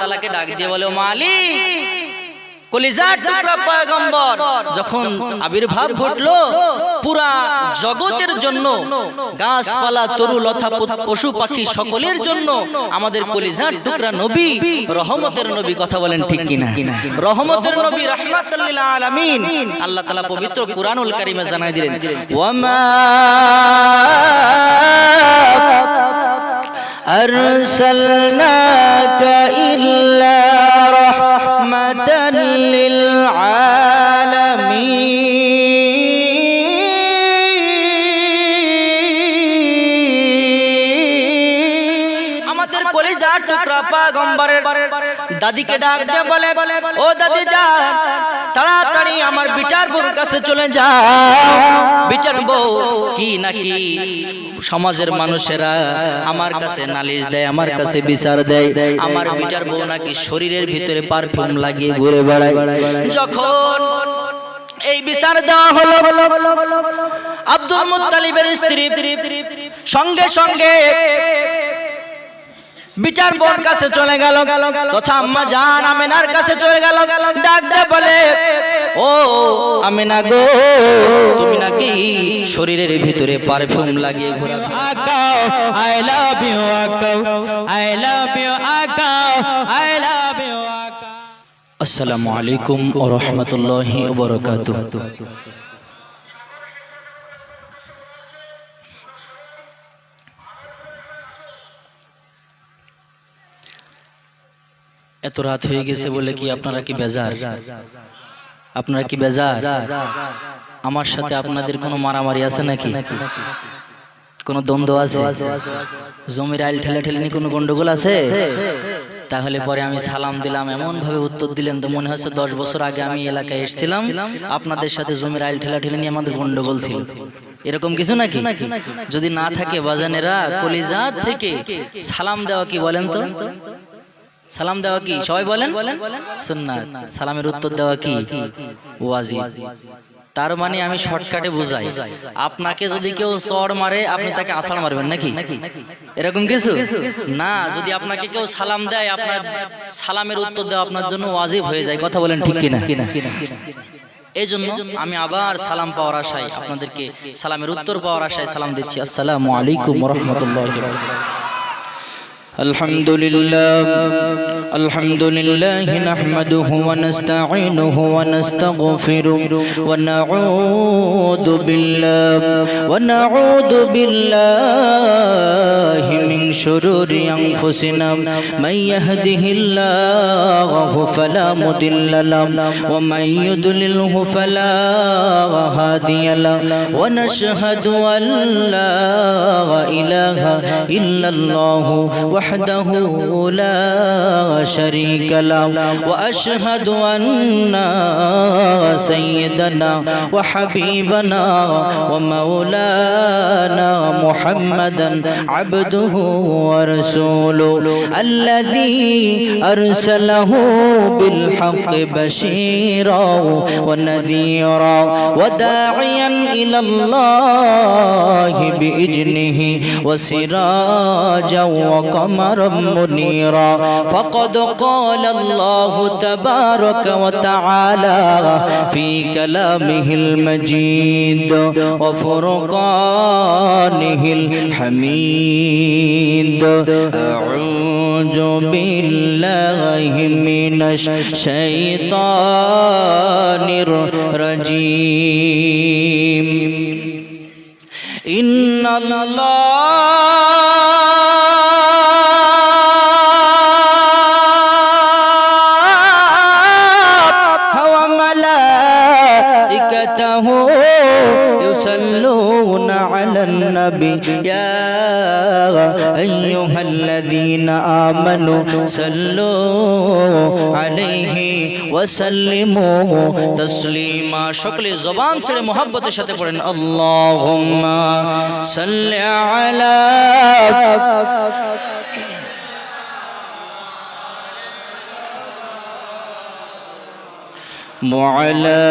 তালাকে ডাক দিয়ে বলে মালিক কলিজার টুকরা পয়গম্বর। যখন আবির্ভাব ঘটলো পুরা জগতের জন্য গাছপালা তরু লতা পশু পাখি সকলের জন্য আমাদের কলিজার টুকরা নবী রহমতের নবী কথা বলেন ঠিক কিনা? রহমতের নবী রহমাতুল্লিল আলামিন। আল্লাহ তাআলা পবিত্র কুরআনুল কারীমে জানাই দিলেন ওয়ামা أرسلناك إلا رحمة للعالمين আমাদের কলিজার টুকরা পাগম্বরের দাদিকে ডাক দিয়ে বলে ও দাদি যান তাড়াতাড়ি আমার বিটার বোর কাছে চলে যাও বিচার বউ কি নাকি সমাজের মানুষেরা আমার কাছে নালিশ দেয় আমার কাছে বিচার দেয় আমার বিচার বউ নাকি শরীরের ভিতরে পারফিউম লাগিয়ে ঘুরে বেড়ায়। যখন এই বিচার দেওয়া হলো আব্দুল মুত্তালিবের স্ত্রী সঙ্গে সঙ্গে বিচার বোর কাছে চলে গেল। তথা আম্মা জান আমেনার কাছে চলে গেল। ডাক দিয়ে বলে ও আমেনা গো তুমি নাকি শরীরের ভিতরে পারফিউম লাগিয়ে ঘোরা I love you, Akao. I love you, Akao. I love you, আসসালামু আলাইকুম ও রহমতুল্লাহি ওবরাকাতু এত রাত হয়ে গেছে বলে কি আপনারা কি বেজার আপনারা কি বেজার? আমার সাথে আপনাদের কোনো মারামারি আছে নাকি? কোনো দ্বন্দ্ব আছে? জমির আইল ঠেলে ঠেলে নিয়ে কোনো গন্ডগোল আছে? তাহলে পরে আমি সালাম দিলাম এমন ভাবে উত্তর দিলেন তো মনে হচ্ছে দশ বছর আগে আমি এলাকায় এসেছিলাম, আপনাদের সাথে জমির আইল ঠেলা ঠেলে নিয়ে আমাদের গন্ডগোল ছিল। এরকম কিছু নাকি? যদি না থাকে বাজানেরা কলিজাত থেকে সালাম দেওয়া কি বলেন তো? সালাম দেওয়া কি? সবাই বলেন? সুন্নাত। সালামের উত্তর দেওয়া কি? ওয়াজিব। তার মানে আমি শর্টকাটে বুঝাই। আপনাকে যদি কেউ চড় মারে, আপনি তাকে আসার মারবেন নাকি? এরকম কিছু? না, যদি আপনাকে কেউ সালাম দেয়, আপনার সালামের উত্তর দেওয়া আপনার জন্য ওয়াজিব হয়ে যায়। কথা বলেন ঠিক কিনা? এই জন্য আমি আবার সালাম পাওয়ার আশায় আপনাদেরকে সালামের উত্তর পাওয়ার আশায় সালাম দিচ্ছি। আসসালামু আলাইকুম রহমতুল্লাহ الحمد لله الحمد لله نحمده ونستعينه ونستغفره ونعوذ بالله ونعوذ بالله من شرور أنفسنا من يهده الله فلا مضل له ومن يضلله فلا هادي له ونشهد أن لا إله إلا الله وحده لا شريك له. وأشهد أن سيدنا وحبيبنا ومولانا محمدا عبده ورسوله الذي أرسله بالحق بشيرا ونذيرا وداعيا إلى الله بإذنه وسراجا وقمرا منيرا. فقد قال الله تبارك وتعالى في كلامه المجيد وفرقانه الحميد. أعوذ بالله من الشيطان الرجيم. إن الله الذين آمنوا صلوا عليه وسلموا تسليما شكل زبان سره محبت সাথে পড়েন اللهم صل على وعلى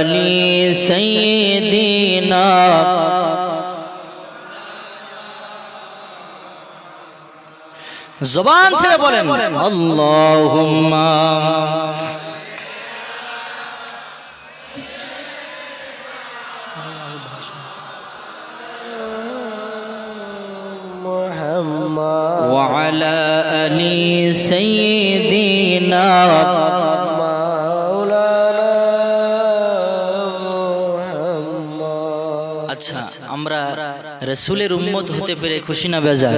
آل سيدنا জবান ছেড়ে বলেন আল্লাহুম্মা محمد وعلى آل سيدنا রসুলের উম্মত হতে পেরে খুশি না বেজা।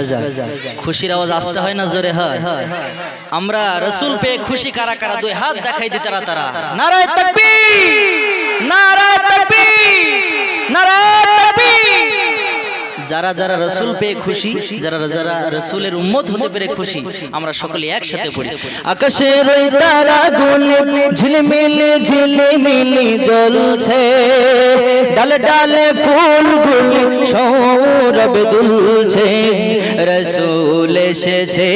খুশির আওয়াজ আসতে হয় না জোরে হয়। আমরা রসুল পেয়ে খুশি কারা কারা দুই হাত দেখাই দি তারা। তারা নারায় তাকবীর! নারায় তাকবীর! নারায় যারা যারা রসুল পেয়ে খুশি যারা যারা রসুলের উম্মত হতে পেরে খুশি আমরা সকলে একসাথে পড়ি। আকাশের ওই তারা গুলি ঝিলমিলি ঝিলিমিলি জ্বলছে। ডালে ডালে ফুলগুলি সৌরভ দুলছে। রসুল এসেছে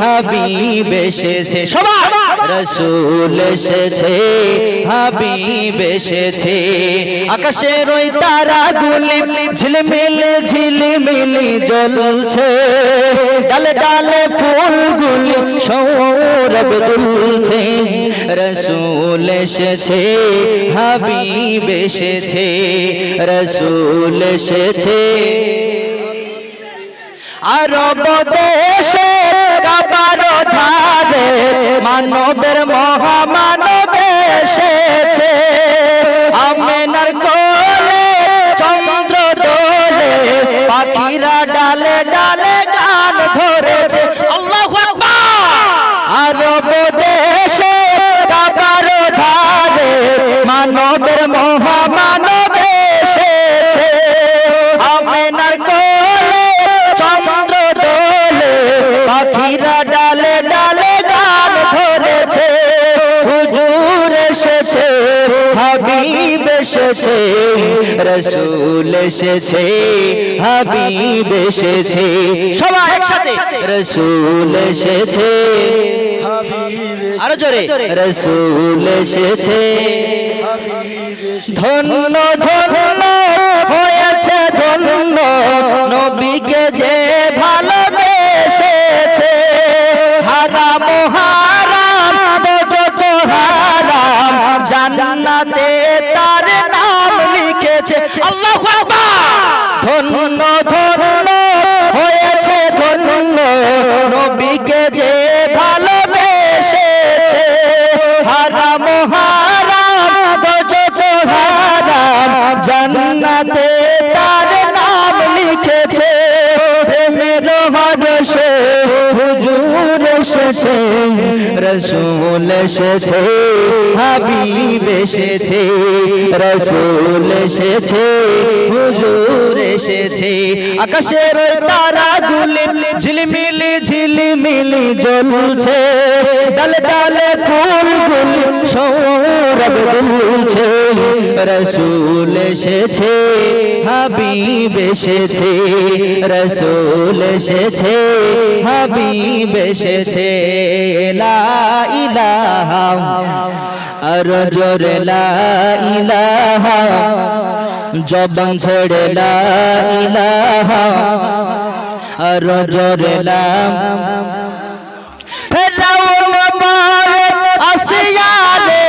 হাবিব এসেছে। সবাই! রসুল এসেছে, হাবিব এসেছে। আকাশের ওই তারা গুলি ঝিলমিলি ঝিলমিলি জ্বলছে। ডালে ডালে সৌরভ দুলছে। রসুল এসেছে, হাবিব এসেছে। রসুল এসেছে। দেশে মানবের মহামানব এসেছে, রসুল এসেছে, হাবিব এসেছে, সবাই একসাথে, রসুল এসেছে আরও জোরে, রসুল এসেছে, ধন্য ধন্য, হয়েছে ধন্য, নবীকে যে ভালোবেসেছে এসেছে, রসুল এসেছে, হাবিব এসেছে, রসুল এসেছে, হুজুর এসেছে। আকাশের ওই তারাগুলি ঝিলিমিলি ঝিলিমিলি জ্বলছে, ডালে ডালে ফুলগুলি সৌরভ দুলছে রসুল এসেছে, হাবিব এসেছে, রসুল এসেছে, হাবিব এসেছে, লা ইলাহা, আর জোরে লা ইলাহা, জবান ছেড়ে লা ইলাহা, আর জোরে লা আসিয়া রে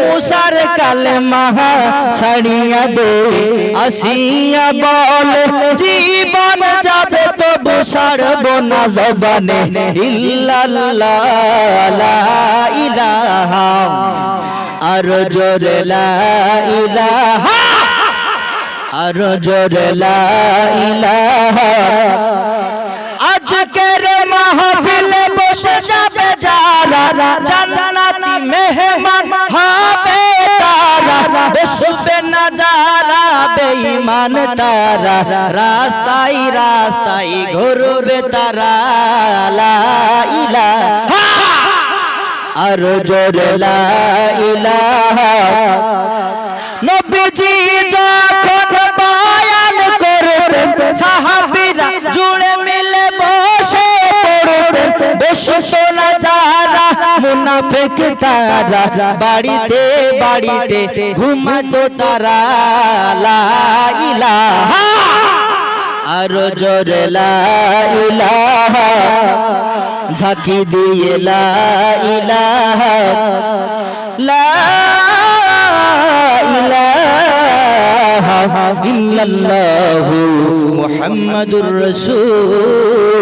মুসার কালেমা ছাড়িয়া দে, আসিয়া বলে, জীবন যাবে তো বুসারব না জবানে, ইল্লাল্লাহ ইলাহা, আর জোরে লা ইলাহা, আর জোরে লা ইলাহা। আজকের মাহফিলে বসে যাবে যারা, জান্নাতি মেহমান হবে। তারা বসবে না যারা বেঈমান, তারা রাস্তায় রাস্তায় ঘুরবে তারা, লা ইলাহা আর জোরে লা ইলাহা। নবীজি যখন বয়ান করতেন সাহাবীরা জুড়ে মিলে বসে পড়তেন বসত না যারা মুনাফিক তারা বাড়িতে বাড়িতে ঘুমাতো তারা। ইলাহা, আর জোরে ইলাহা, ঝাঁকি দিয়ে ইলাহা ইল্লাল্লাহু মুহাম্মাদুর রাসূলুল্লাহ।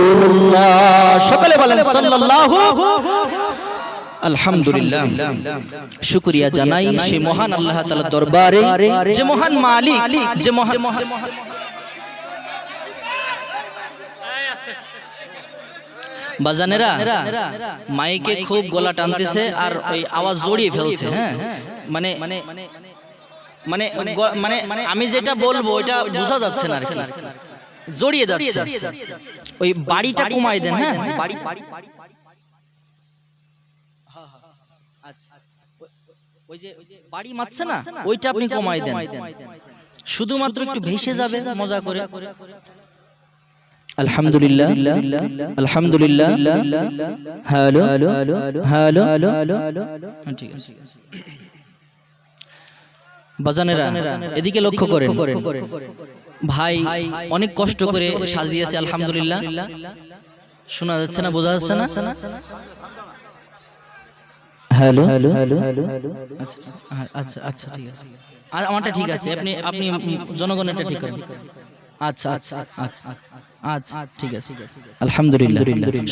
সকলে বলেন সাল্লাল্লাহু আলহামদুলিল্লাহ। শুকরিয়া জানাই সেই মহান আল্লাহ তাআলা দরবারে, যে মহান মালিক, যে মহান বাজানেরা, মাইকে খুব গলা টানতেছে আর ওই আওয়াজ জড়িয়ে ফেলছে হ্যাঁ? মানে মানে মানে মানে আমি যেটা বলব, ওইটা বোঝা যাচ্ছে না আর কি। জড়িয়ে যাচ্ছে। ওই বাড়িটা কমাই দেন হ্যাঁ? বাড়ি বাড়ি ওই যে বাড়ি মারছে না ওইটা আপনি কমাই দেন। শুধুমাত্র একটু ভেসে যাবে মজা করে। আলহামদুলিল্লাহ। আলহামদুলিল্লাহ। হ্যালো। হ্যালো। হ্যাঁ, ঠিক আছে। বাজানেরা এদিকে লক্ষ্য করেন। ভাই অনেক কষ্ট করে সাজিয়েছে আলহামদুলিল্লাহ। শোনা যাচ্ছে না বোঝা যাচ্ছে না। হ্যালো? হ্যালো? আচ্ছা আচ্ছা ঠিক আছে। আমারটা ঠিক আছে আপনি আপনি জনগণেরটা ঠিক করেন। আচ্ছা আচ্ছা আচ্ছা আচ্ছা ঠিক আছে। আলহামদুলিল্লাহ।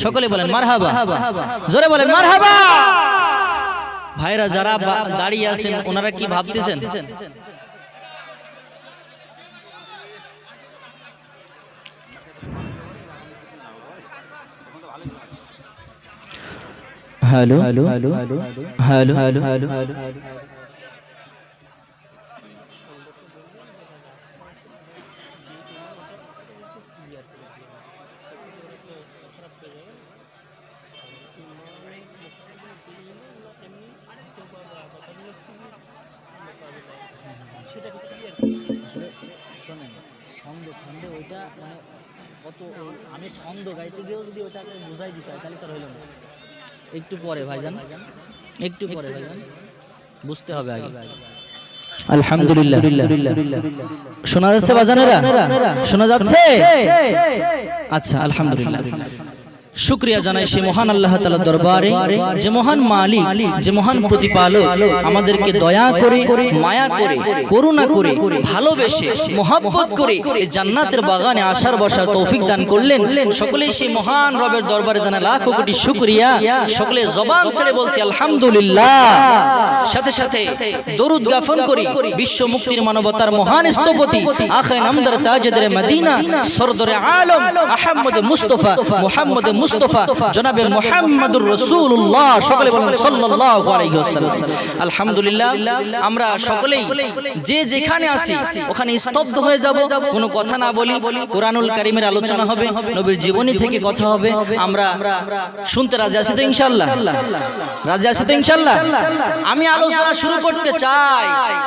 সকলে বলেন মারহাবা। জোরে বলেন মারহাবা। ভাইরা যারা দাঁড়িয়ে আছেন ওনারা কি ভাবতেছেন? Hello hello hello hello hello ছন্দ ছন্দ ওইটা মানে কত আমি ছন্দ গাইতে গিয়েও যদি ওটাকে বোঝাই দিতে হয় তাহলে তো রইল না। একটু পরে ভাইজান। একটু পরে ভাইজান। বুঝতে হবে আগে। আলহামদুলিল্লাহ। শোনা যাচ্ছে বাজানেরা? শোনা যাচ্ছে? আচ্ছা আলহামদুলিল্লাহ। শুক্রিয়া জানাই সে মহান আল্লাহ তাআলা দরবারে, যে মহান মালিক, যে মহান প্রতিপালক আমাদেরকে দয়া করে, মায়া করে, করুণা করে, ভালোবেসে, মোহাব্বত করে জান্নাতের বাগানে আসার বসার তৌফিক দান করলেন। সকলেই সেই মহান রবের দরবারে জানা লাখ কোটি শুক্রিয়া। সকলে জবান ছেড়ে বলছি, আলহামদুলিল্লাহ। সাথে সাথে দরুদ গাফন করি, বিশ্ব মুক্তির মানবতার মহান স্থপতি আখে নামদার তাজেদের মদিনা, সরদরে আলম, আহমদ মুস্তফা, মুহাম্মদ মুস্তফা, জনাবে মুহাম্মদুর রাসূলুল্লাহ, সকলে বলেন আলহামদুলিল্লাহ, আমরা সকলেই যে যেখানে আছি, ওখানে স্তব্ধ হয়ে যাব, কোনো কথা না বলি, কোরআনুল কারীমের আলোচনা হবে, নবীর জীবনী থেকে কথা হবে, আমরা শুনতে রাজি আছি তো ইনশাআল্লাহ? রাজি আছি তো ইনশাআল্লাহ? আমি আলোচনা শুরু করতে চাই,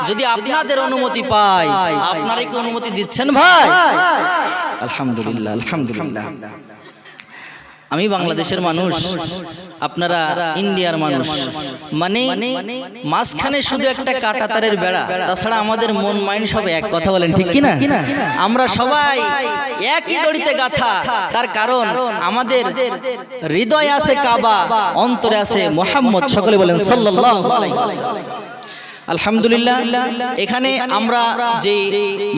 যদি আপনাদের অনুমতি পাই। আপনারা কি অনুমতি দিচ্ছেন ভাই? আলহামদুলিল্লাহ আলহামদুলিল্লাহ। আমি বাংলাদেশের মানুষ আপনারা ইন্ডিয়ার মানুষ। মানে মাঝখানে শুধু একটা কাটা তারের বেড়া তাছাড়া আমাদের মন মাইন্ড সব এক কথা বলেন ঠিক কি না আমরা সবাই একই দড়িতে গাথা। তার কারণ আমাদের হৃদয় আছে কাবা অন্তরে আছে মোহাম্মদ সকলে বলেন সাল্লাল্লাহু আলাইহি ওয়াসাল্লাম। আলহামদুলিল্লাহ এখানে আমরা যে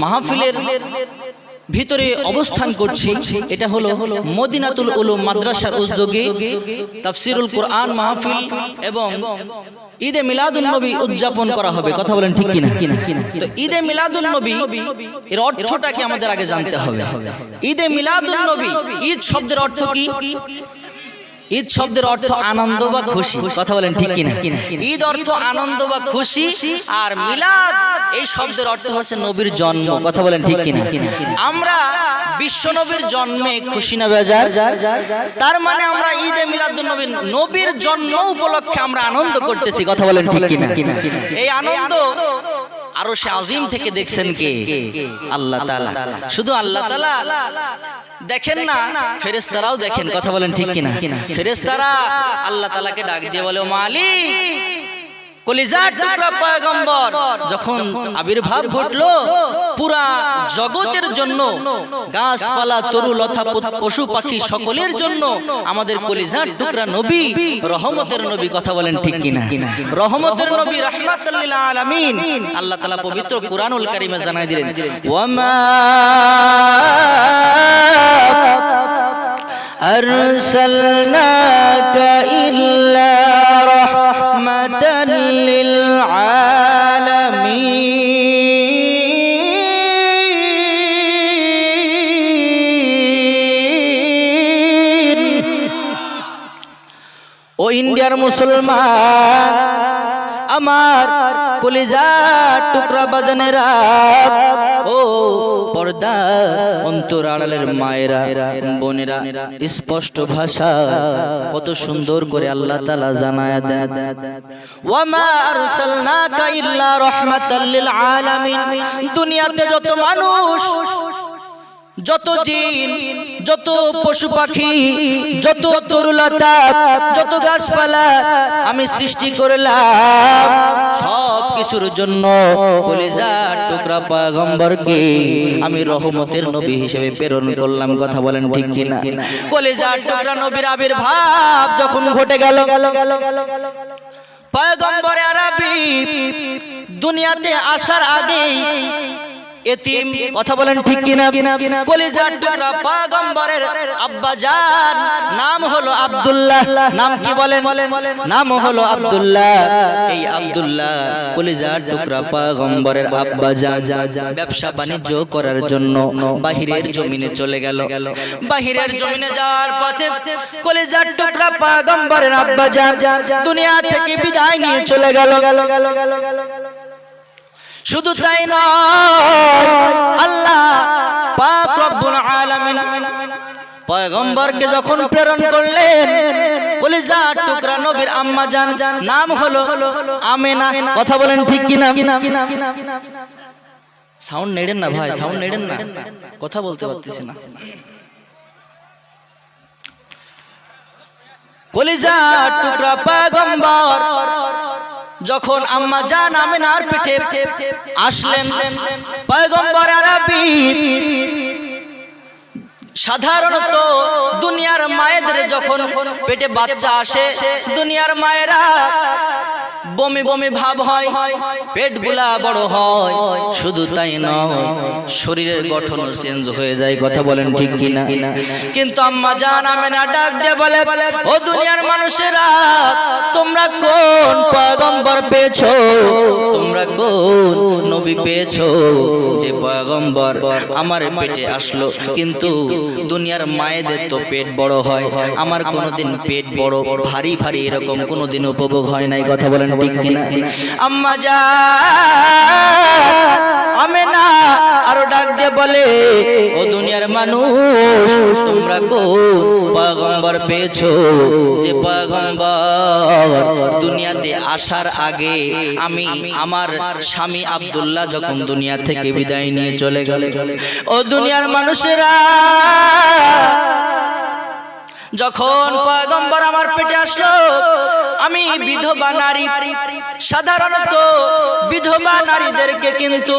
মাহফিলের ভিতরে অবস্থান করছি এটা হলো মদিনাতুল উলুম মাদ্রাসার উদ্যোগে তাফসিরুল কোরআন মাহফিল এবং ঈদে মিলাদুল নবী উদযাপন করা হবে। কথা বলেন ঠিক কিনা? তো ঈদে মিলাদুল নবী এর অর্থটা কি আমাদের আগে জানতে হবে? ঈদে মিলাদুল নবী ঈদ শব্দের অর্থ কি? ঈদ শব্দের অর্থ আনন্দ বা খুশি। কথা বলেন ঠিক কিনা? ঈদ অর্থ আনন্দ বা খুশি আর মিলাদ এই শব্দের অর্থ হচ্ছে নবীর জন্ম। কথা বলেন ঠিক কিনা? আমরা বিশ্ব নবীর জন্মে খুশি না বেজার? তার মানে আমরা ঈদে মিলাদুন নবী নবীর জন্ম উপলক্ষে আমরা আনন্দ করতেছি। কথা বলেন ঠিক কিনা? এই আনন্দ আরও সে আজিম থেকে দেখছেন কে? আল্লাহ তালা শুধু আল্লাহ তালা দেখেন না ফেরেশতারাও দেখেন কথা বলেন ঠিক কিনা? ফেরেশতারা আল্লাহ তালাকে ডাক দিয়ে বলে "ও মালিক! কলিজার টুকরা পয়গম্বর যখন আবির্ভাব ঘটলো পুরা জগতের জন্য গাছপালা তরু লতা প- পশু পাখি সকলের জন্য আমাদের কলিজার টুকরা নবী রহমতের নবী কথা বলেন ঠিক কিনা রহমতের নবী রাহমাতুল্লিল আলামিন আল্লাহ তাআলা পবিত্র কুরআনুল কারীমে জানাই দিলেন ওয়ামা أرسلناك إلا رحمة ও মুসলমান, আমার কলিজার টুকরা বাজানেরা ও পর্দা অন্তর আড়ালের মায়েরা, বোনেরা, স্পষ্ট ভাষা, কত সুন্দর করে আল্লাহ তালা জানায় দেন। দুনিয়াতে যত মানুষ যত জিন যত পশু পাখি যত তরুলতা যত গাছপালা আমি সৃষ্টি করলাম। সব কিছুর জন্য কলিজার টুকরা পয়গম্বরকে আমি রহমতের নবী হিসেবে প্রেরণ করলাম। কথা বলেন ঠিক কিনা? কলিজার টুকরা নবীর আবির্ভাব যখন ঘটে গেল পয়গম্বরে আরবি দুনিয়াতে আসার আগেই এতিম, কথা বলেন ঠিক কিনা? কলিজার টুকরা পয়গম্বরের আব্বা জান, নাম হলো আব্দুল্লাহ। নাম কি বলেন? নাম হলো আব্দুল্লাহ। এই আব্দুল্লাহ কলিজার টুকরা পয়গম্বরের আব্বা জান ব্যবসা বাণিজ্য করার জন্য বাহিরের জমিনে চলে গেল। বাহিরের জমিনে যাওয়ার পথে কলিজার টুকরা পয়গম্বরের আব্বা জান দুনিয়া থেকে বিদায় নিয়ে চলে গেল। শুধু তাই নয়, আল্লাহ পাক রব্বুল আলামিন পয়গম্বরকে যখন প্রেরণ করলেন কলিজার টুকরা নবীর আম্মা জান নাম হলো আমেনা। কথা বলেন ঠিক কিনা? সাউন্ড নেড়েন না ভাই, সাউন্ড নেড়েন না। কথা বলতে পারতেছি না। কলিজার টুকরা পয়গম্বর যখন আম্মা জান আমিনার পিঠে আসলেন, পয়গম্বর আরবি, সাধারণত দুনিয়ার মায়েদের যখন পেটে বাচ্চা আসে, দুনিয়ার মায়েরা বমি বমি ভাব হয় পেটগুলা বড় হয়। শুধু তাই নয়, শরীরের গঠনও চেঞ্জ হয়ে যায়, কথা বলেন ঠিক কিনা? কিন্তু আম্মা জান আমেনা ডাক দিয়ে বলে, ও দুনিয়ার মানুষেরা, তোমরা কোন পয়গম্বর পেয়েছ? তোমরা কোন নবী পেয়েছ? যে পয়গম্বর আমার পেটে আসলো, কিন্তু দুনিয়ার মায়েদের তো পেট বড় হয়। আমার কোনোদিন পেট বড়, ভারী ভারী এরকম কোনোদিন উপভোগ হয় নাই, কথা বলেন ঠিক কিনা আম্মা যা আমি না আরও ডাক দিয়ে বলে ও দুনিয়ার মানুষ তোমরা পয়গম্বর পেয়েছ? যে পয়গম্বর দুনিয়াতে আসার আগে আমি আমার স্বামী আব্দুল্লাহ যখন দুনিয়া থেকে বিদায় নিয়ে চলে গেল। ও দুনিয়ার মানুষেরা যখন পয়গম্বর আমার পেটে আসলো আমি বিধবা নারী। সাধারণত বিধবা নারীদেরকে কিন্তু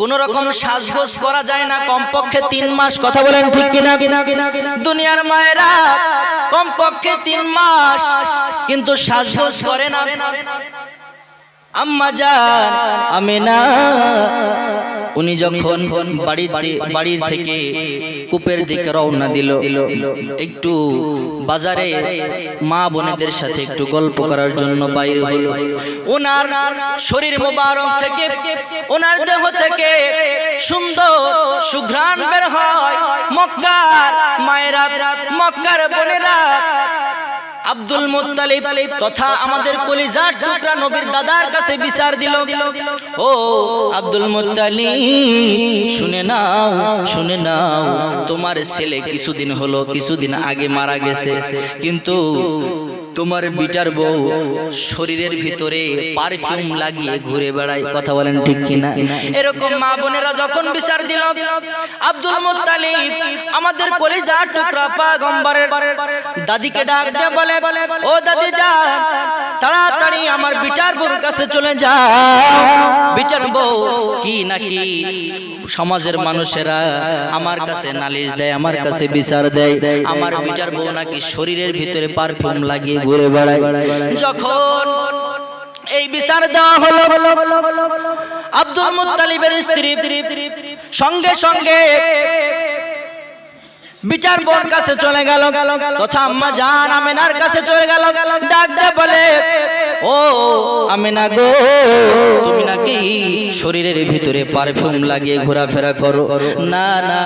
কোন রকম সাজগোজ করা যায় না। কমপক্ষে তিন মাস কথা বলেন ঠিক কিনা? দুনিয়ার মায়েরা কমপক্ষে তিন মাস কিন্তু সাজগোজ করে না। আম্মা যান আমিনা উনি যখন বাড়িতে বাড়ির থেকে কূপের দিকে রওনা দিল, একটু বাজারে মা বোনেদের সাথে একটু গল্প করার জন্য বাইরে হলো। ওনার শরীর মোবারক থেকে, ওনার দেহ থেকে সুন্দর সুঘ্রাণ বের হয়। মক্কার মায়েরা, মক্কার বোনেরা আব্দুল মুত্তালিব তথা আমাদের কলিজার টুকরা নবীর দাদার কাছে বিচার দিল। ও আব্দুল মুত্তালিব, শুনে নাও শুনে নাও, তোমার ছেলে কিছুদিন হলো, কিছুদিন আগে মারা গেছে। কিন্তু তোমার বিটার বউ শরীরের ভিতরে পারফিউম লাগিয়ে ঘুরে বেড়ায় কথা বলেন ঠিক কিনা? এরকম মা বোনেরা যখন বিচার দিল আব্দুল মুত্তালিব আমাদের কলিজা টুকরা পাগম্বরের দাদিকে ডাক দিয়ে বলে ও দাদি যা তাড়াতাড়ি আমার বিটার বউর কাছে চলে যা। বিটার বউ কি নাকি সমাজের মানুষেরা আমার কাছে নালিশ দেয় আমার কাছে বিচার দেয়। আমার বিচার বউ নাকি শরীরের ভিতরে পারফিউম লাগিয়ে ঘুরে বেড়ায়। যখন এই বিচার দেওয়া হলো আব্দুল মুত্তালিবের স্ত্রী। সঙ্গে সঙ্গে বিচার বোন কাছে চলে গেল। তথা আম্মা জান আমেনার কাছে চলে গেল। ডাক দে বলে, ও আমেনা গো, তুমি নাকি শরীরের ভিতরে পারফিউম লাগিয়ে ঘোরাফেরা করো? না না।